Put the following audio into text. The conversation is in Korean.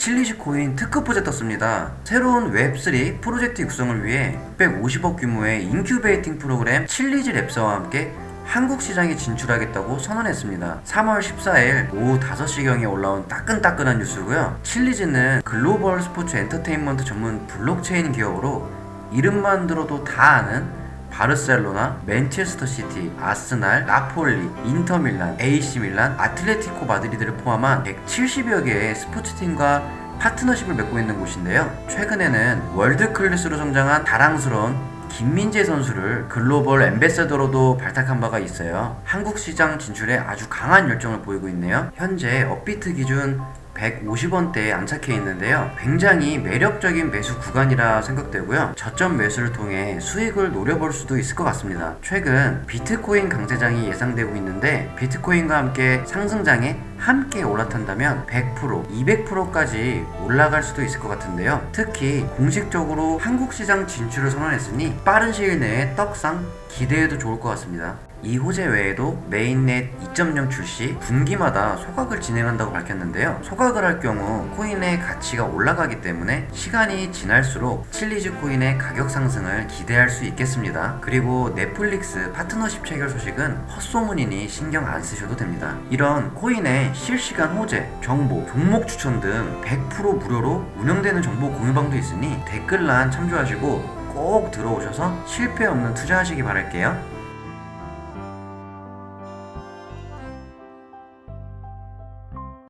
칠리시 코인 특급 부제 떴습니다. 새로운 웹3 프로젝트 육성을 위해 650억 규모의 인큐베이팅 프로그램 칠리지 랩서와 함께 한국 시장에 진출하겠다고 선언했습니다. 3월 14일 오후 5시경에 올라온 따끈따끈한 뉴스고요. 칠리즈는 글로벌 스포츠 엔터테인먼트 전문 블록체인 기업으로 이름만 들어도 다 아는 바르셀로나, 맨체스터 시티, 아스날, 나폴리, 인터밀란, AC 밀란, 아틀레티코 마드리드를 포함한 170여 개의 스포츠팀과 파트너십을 맺고 있는 곳인데요. 최근에는 월드 클래스로 성장한 자랑스러운 김민재 선수를 글로벌 엠베서더로도 발탁한 바가 있어요. 한국 시장 진출에 아주 강한 열정을 보이고 있네요. 현재 업비트 기준 150원대에 안착해 있는데요. 굉장히 매력적인 매수 구간이라 생각되고요. 저점 매수를 통해 수익을 노려볼 수도 있을 것 같습니다. 최근 비트코인 강세장이 예상되고 있는데 비트코인과 함께 상승장에 함께 올라탄다면 100%, 200%까지 올라갈 수도 있을 것 같은데요. 특히 공식적으로 한국 시장 진출을 선언했으니 빠른 시일 내에 떡상 기대해도 좋을 것 같습니다. 이 호재 외에도 메인넷 2.0 출시 분기마다 소각을 진행한다고 밝혔는데요. 소각을 할 경우 코인의 가치가 올라가기 때문에 시간이 지날수록 칠리즈 코인의 가격 상승을 기대할 수 있겠습니다. 그리고 넷플릭스 파트너십 체결 소식은 헛소문이니 신경 안 쓰셔도 됩니다. 이런 코인의 실시간 호재, 정보, 종목 추천 등 100% 무료로 운영되는 정보 공유방도 있으니 댓글란 참조하시고 꼭 들어오셔서 실패 없는 투자하시기 바랄게요.